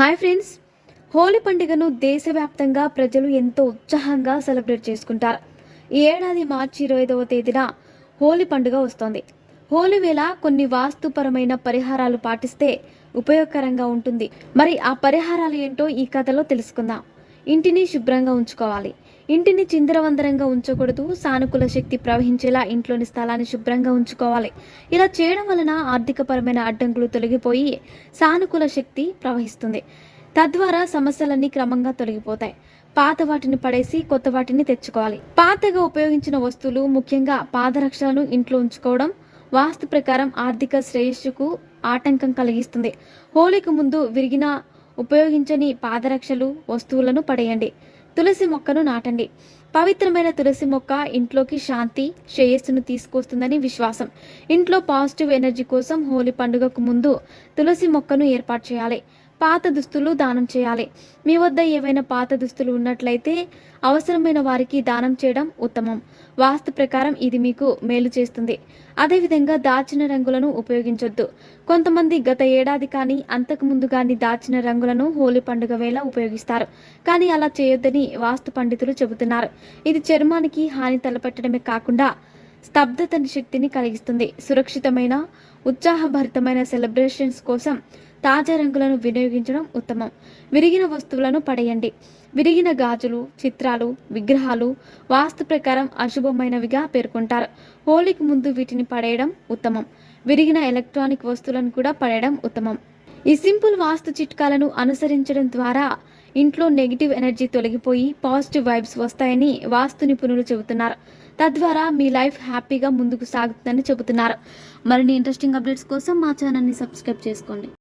Hi friends. Holi పండుగను దేశవ్యాప్తంగా ప్రజలు ఎంతో ఉత్సాహంగా సెలబ్రేట్ చేసుకుంటారు. ఈ ఏడాది మార్చి ఇరవై ఐదవ తేదీన హోలీ పండుగ వస్తోంది. హోలీ వేళ కొన్ని వాస్తుపరమైన పరిహారాలు పాటిస్తే ఉపయోగకరంగా ఉంటుంది. మరి ఆ పరిహారాలు ఏంటో ఈ కథలో తెలుసుకుందాం. ఇంటిని శుభ్రంగా ఉంచుకోవాలి. ఇంటిని చిందరవందరంగా ఉంచకూడదు. సానుకూల శక్తి ప్రవహించేలా ఇంట్లోని స్థలాన్ని శుభ్రంగా ఉంచుకోవాలి. ఇలా చేయడం వలన ఆర్థికపరమైన అడ్డంకులు తొలగిపోయి సానుకూల శక్తి ప్రవహిస్తుంది. తద్వారా సమస్యలన్నీ క్రమంగా తొలగిపోతాయి. పాత వాటిని పడేసి కొత్త వాటిని తెచ్చుకోవాలి. పాతగా ఉపయోగించిన వస్తువులు ముఖ్యంగా పాదరక్షలను ఇంట్లో ఉంచుకోవడం వాస్తు ప్రకారం ఆర్థిక శ్రేయస్సుకు ఆటంకం కలిగిస్తుంది. హోలీకి ముందు విరిగిన ఉపయోగించని పాదరక్షలు వస్తువులను పడేయండి. తులసి మొక్కను నాటండి. పవిత్రమైన తులసి మొక్క ఇంట్లోకి శాంతి శ్రేయస్సును తీసుకొస్తుందని విశ్వాసం. ఇంట్లో పాజిటివ్ ఎనర్జీ కోసం హోలీ పండుగకు ముందు తులసి మొక్కను ఏర్పాటు చేయాలి. పాత దుస్తులు దానం చేయాలి. మీ వద్ద ఏవైనా పాత దుస్తులు ఉన్నట్లయితే అవసరమైన వారికి దానం చేయడం ఉత్తమం. వాస్తు ప్రకారం ఇది మీకు మేలు చేస్తుంది. అదేవిధంగా దాచిన రంగులను ఉపయోగించొద్దు. కొంతమంది గత ఏడాది కానీ అంతకు ముందు కానీ దాచిన రంగులను హోలీ పండుగ వేళ ఉపయోగిస్తారు. కానీ అలా చేయొద్దని వాస్తు పండితులు చెబుతున్నారు. ఇది చర్మానికి హాని తలపెట్టడమే కాకుండా స్తబ్దతని శక్తిని కలిగిస్తుంది. సురక్షితమైన ఉత్సాహభరితమైన సెలబ్రేషన్స్ కోసం తాజా రంగులను వినియోగించడం ఉత్తమం. విరిగిన వస్తువులను పడేయండి. విరిగిన గాజులు చిత్రాలు విగ్రహాలు వాస్తు ప్రకారం అశుభమైనవిగా పేర్కొంటారు. హోలీకి ముందు వీటిని పడేయడం ఉత్తమం. విరిగిన ఎలక్ట్రానిక్ వస్తువులను కూడా పడేయడం ఉత్తమం. ఈ సింపుల్ వాస్తు చిట్కాలను అనుసరించడం ద్వారా ఇంట్లో నెగిటివ్ ఎనర్జీ తొలగిపోయి పాజిటివ్ వైబ్స్ వస్తాయని వాస్తు నిపుణులు చెబుతున్నారు. తద్వారా మీ లైఫ్ హ్యాపీగా ముందుకు సాగుతుందని చెబుతున్నారు. మరిన్ని ఇంట్రెస్టింగ్ అప్డేట్స్ కోసం మా ఛానల్ని సబ్స్క్రైబ్ చేసుకోండి.